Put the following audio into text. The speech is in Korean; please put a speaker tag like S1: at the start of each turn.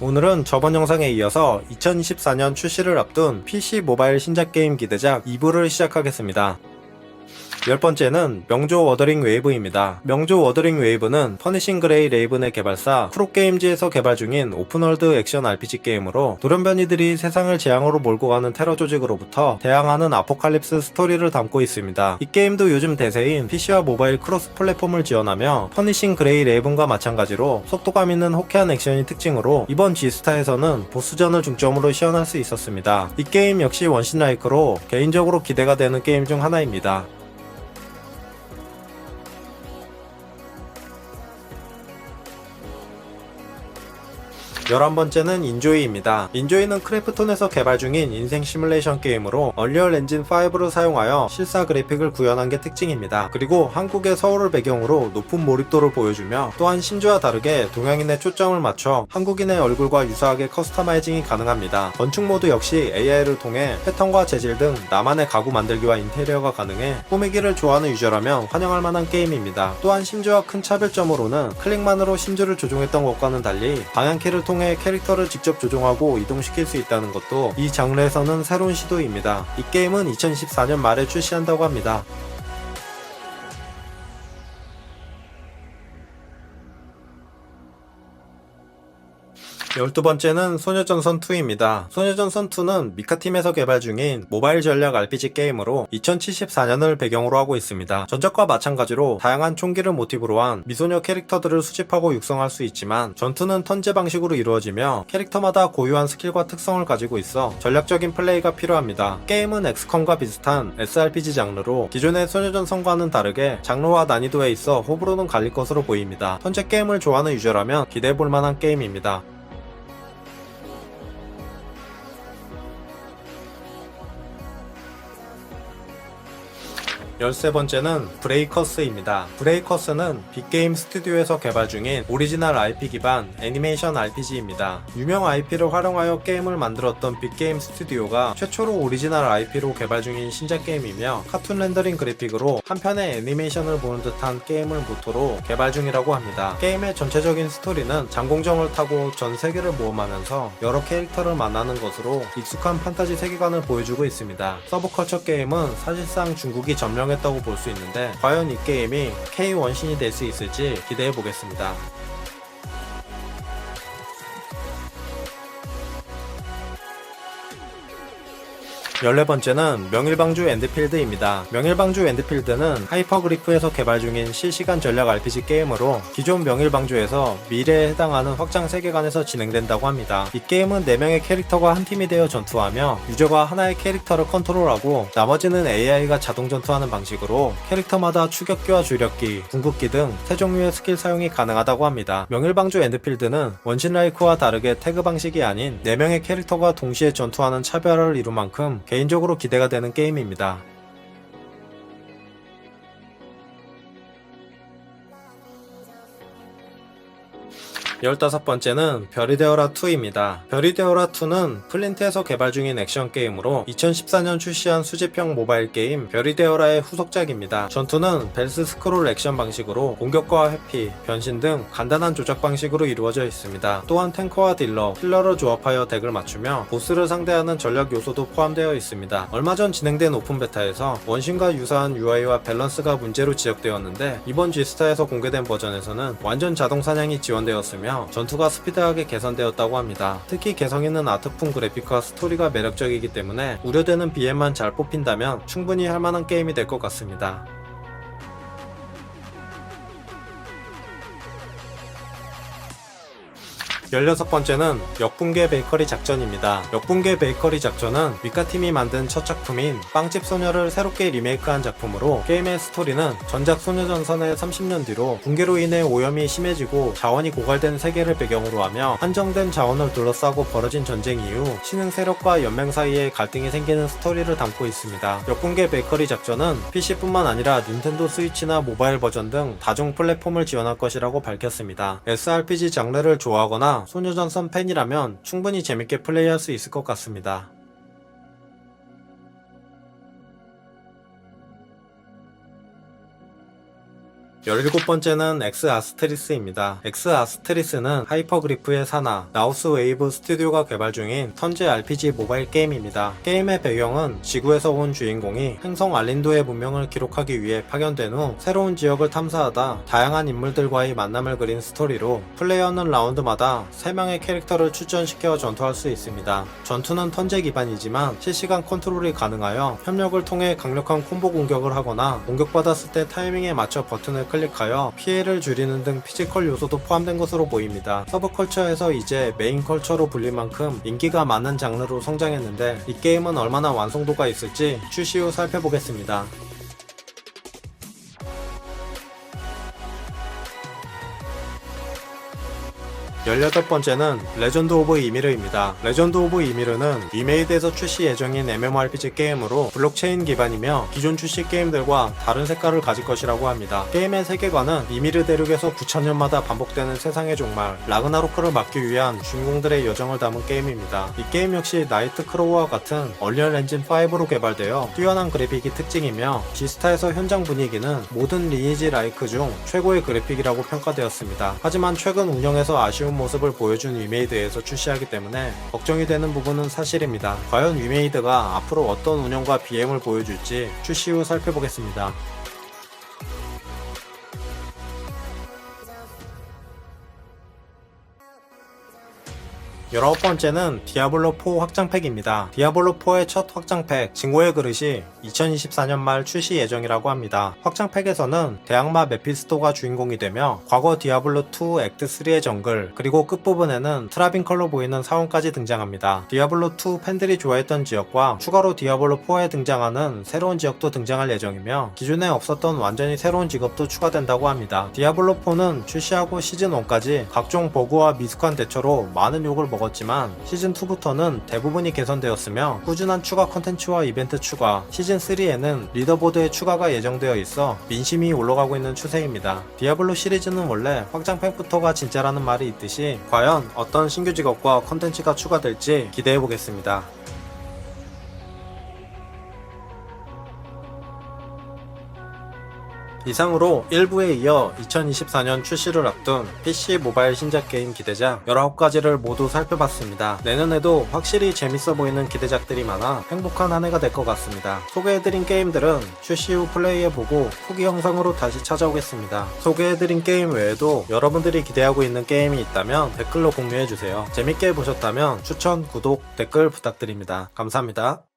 S1: 오늘은 저번 영상에 이어서 2024년 출시를 앞둔 PC 모바일 신작 게임 기대작 2부를 시작하겠습니다. 열 번째는 명조 워더링 웨이브입니다. 명조 워더링 웨이브는 퍼니싱 그레이 레이븐의 개발사 프로게임즈에서 개발 중인 오픈월드 액션 RPG 게임으로 돌연변이들이 세상을 재앙으로 몰고 가는 테러 조직으로부터 대항하는 아포칼립스 스토리를 담고 있습니다. 이 게임도 요즘 대세인 PC와 모바일 크로스 플랫폼을 지원하며 퍼니싱 그레이 레이븐과 마찬가지로 속도감 있는 호쾌한 액션이 특징으로 이번 G스타에서는 보스전을 중점으로 시연할 수 있었습니다. 이 게임 역시 원신 라이크로 개인적으로 기대가 되는 게임 중 하나입니다. 열한 번째는 인조이입니다. 인조이는 크래프톤에서 개발 중인 인생 시뮬레이션 게임으로 얼리얼 엔진 5를 사용하여 실사 그래픽을 구현한 게 특징입니다. 그리고 한국의 서울을 배경으로 높은 몰입도를 보여주며 또한 신조와 다르게 동양인의 초점을 맞춰 한국인의 얼굴과 유사하게 커스터마이징이 가능합니다. 건축 모드 역시 AI를 통해 패턴과 재질 등 나만의 가구 만들기와 인테리어가 가능해 꾸미기를 좋아하는 유저라면 환영할 만한 게임입니다. 또한 심지어 큰 차별점으로는 클릭만으로 심지를 조종했던 것과는 달리 방향키를 통해 캐릭터를 직접 조종하고 이동시킬 수 있다는 것도 이 장르에서는 새로운 시도입니다. 이 게임은 2014년 말에 출시한다고 합니다. 열두 번째는 소녀전선 2입니다. 소녀전선 2는 미카팀에서 개발 중인 모바일 전략 RPG 게임으로 2074년을 배경으로 하고 있습니다. 전작과 마찬가지로 다양한 총기를 모티브로 한 미소녀 캐릭터들을 수집하고 육성할 수 있지만 전투는 턴제 방식으로 이루어지며 캐릭터마다 고유한 스킬과 특성을 가지고 있어 전략적인 플레이가 필요합니다. 게임은 엑스컴과 비슷한 SRPG 장르로 기존의 소녀전선과는 다르게 장르와 난이도에 있어 호불호는 갈릴 것으로 보입니다. 턴제 게임을 좋아하는 유저라면 기대해볼 만한 게임입니다. 열세 번째는 브레이커스입니다. 브레이커스는 빅게임 스튜디오에서 개발 중인 오리지널 IP 기반 애니메이션 RPG입니다. 유명 IP를 활용하여 게임을 만들었던 빅게임 스튜디오가 최초로 오리지널 IP로 개발 중인 신작 게임이며 카툰 렌더링 그래픽으로 한 편의 애니메이션을 보는 듯한 게임을 모토로 개발 중이라고 합니다. 게임의 전체적인 스토리는 장공정을 타고 전 세계를 모험하면서 여러 캐릭터를 만나는 것으로 익숙한 판타지 세계관을 보여주고 있습니다. 서브컬처 게임은 사실상 중국이 점령 했다고 볼 수 있는데 과연 이 게임이 K 원신이 될 수 있을지 기대해 보겠습니다. 열네 번째는 명일방주 엔드필드입니다. 명일방주 엔드필드는 하이퍼그리프에서 개발 중인 실시간 전략 RPG 게임으로 기존 명일방주에서 미래에 해당하는 확장 세계관에서 진행된다고 합니다. 이 게임은 4명의 캐릭터가 한 팀이 되어 전투하며 유저가 하나의 캐릭터를 컨트롤하고 나머지는 AI가 자동 전투하는 방식으로 캐릭터마다 추격기와 주력기, 궁극기 등 세 종류의 스킬 사용이 가능하다고 합니다. 명일방주 엔드필드는 원신 라이크와 다르게 태그 방식이 아닌 4명의 캐릭터가 동시에 전투하는 차별화를 이룬 만큼 개인적으로 기대가 되는 게임입니다. 열다섯 번째는 별이 되어라 2입니다. 별이 되어라 2는 플린트에서 개발 중인 액션 게임으로 2014년 출시한 수집형 모바일 게임 별이 되어라의 후속작입니다. 전투는 벨스 스크롤 액션 방식으로 공격과 회피, 변신 등 간단한 조작 방식으로 이루어져 있습니다. 또한 탱커와 딜러, 힐러를 조합하여 덱을 맞추며 보스를 상대하는 전략 요소도 포함되어 있습니다. 얼마 전 진행된 오픈 베타에서 원신과 유사한 UI와 밸런스가 문제로 지적되었는데 이번 G스타에서 공개된 버전에서는 완전 자동 사냥이 지원되었으며 전투가 스피드하게 개선되었다고 합니다. 특히 개성 있는 아트풍 그래픽과 스토리가 매력적이기 때문에 우려되는 BM만 잘 뽑힌다면 충분히 할 만한 게임이 될 것 같습니다. 열여섯 번째는 역붕괴 베이커리 작전입니다. 역붕괴 베이커리 작전은 미카팀이 만든 첫 작품인 빵집 소녀를 새롭게 리메이크한 작품으로 게임의 스토리는 전작 소녀전선의 30년 뒤로 붕괴로 인해 오염이 심해지고 자원이 고갈된 세계를 배경으로 하며 한정된 자원을 둘러싸고 벌어진 전쟁 이후 신흥 세력과 연맹 사이에 갈등이 생기는 스토리를 담고 있습니다. 역붕괴 베이커리 작전은 PC뿐만 아니라 닌텐도 스위치나 모바일 버전 등 다중 플랫폼을 지원할 것이라고 밝혔습니다. SRPG 장르를 좋아하거나 소녀전선 팬이라면 충분히 재밌게 플레이할 수 있을 것 같습니다. 17번째는 엑스 아스트리스입니다. 엑스 아스트리스는 하이퍼그리프의 산하, 라우스 웨이브 스튜디오가 개발 중인 턴제 RPG 모바일 게임입니다. 게임의 배경은 지구에서 온 주인공이 행성 알린도의 문명을 기록하기 위해 파견된 후 새로운 지역을 탐사하다 다양한 인물들과의 만남을 그린 스토리로 플레이어는 라운드마다 3명의 캐릭터를 출전시켜 전투할 수 있습니다. 전투는 턴제 기반이지만 실시간 컨트롤이 가능하여 협력을 통해 강력한 콤보 공격을 하거나 공격받았을 때 타이밍에 맞춰 버튼을 클릭하여 피해를 줄이는 등 피지컬 요소도 포함된 것으로 보입니다. 서브컬처에서 이제 메인 컬처로 불릴 만큼 인기가 많은 장르로 성장했는데 이 게임은 얼마나 완성도가 있을지 출시 후 살펴보겠습니다. 18번째는 레전드 오브 이미르입니다. 레전드 오브 이미르는 리메이드에서 출시 예정인 MMORPG 게임으로 블록체인 기반이며 기존 출시 게임들과 다른 색깔을 가질 것이라고 합니다. 게임의 세계관은 이미르 대륙에서 9천년마다 반복되는 세상의 종말 라그나로크를 막기 위한 주인공들의 여정을 담은 게임입니다. 이 게임 역시 나이트 크로우와 같은 얼리얼 엔진 5로 개발되어 뛰어난 그래픽이 특징이며 지스타에서 현장 분위기는 모든 리니지 라이크 중 최고의 그래픽이라고 평가되었습니다. 하지만 최근 운영에서 아쉬운 모습을 보여준 위메이드에서 출시하기 때문에 걱정이 되는 부분은 사실입니다. 과연 위메이드가 앞으로 어떤 운영과 BM을 보여줄지 출시 후 살펴보겠습니다. 열아홉 번째는 디아블로4 확장팩입니다. 디아블로4의 첫 확장팩, 증오의 그릇이 2024년 말 출시 예정이라고 합니다. 확장팩에서는 대악마 메피스토가 주인공이 되며 과거 디아블로2 액트 3의 정글, 그리고 끝부분에는 트라빈 컬러 보이는 사원까지 등장합니다. 디아블로2 팬들이 좋아했던 지역과 추가로 디아블로4에 등장하는 새로운 지역도 등장할 예정이며 기존에 없었던 완전히 새로운 직업도 추가된다고 합니다. 디아블로4는 출시하고 시즌1까지 각종 버그와 미숙한 대처로 많은 욕을 먹었지만 시즌2부터는 대부분이 개선되었으며 꾸준한 추가 컨텐츠와 이벤트 추가, 시즌3에는 리더보드의 추가가 예정되어 있어 민심이 올라가고 있는 추세입니다. 디아블로 시리즈는 원래 확장팩부터가 진짜라는 말이 있듯이 과연 어떤 신규 직업과 컨텐츠가 추가될지 기대해보겠습니다. 이상으로 1부에 이어 2024년 출시를 앞둔 PC 모바일 신작 게임 기대작 19가지를 모두 살펴봤습니다. 내년에도 확실히 재밌어 보이는 기대작들이 많아 행복한 한 해가 될 것 같습니다. 소개해드린 게임들은 출시 후 플레이해보고 후기 영상으로 다시 찾아오겠습니다. 소개해드린 게임 외에도 여러분들이 기대하고 있는 게임이 있다면 댓글로 공유해주세요. 재밌게 보셨다면 추천, 구독, 댓글 부탁드립니다. 감사합니다.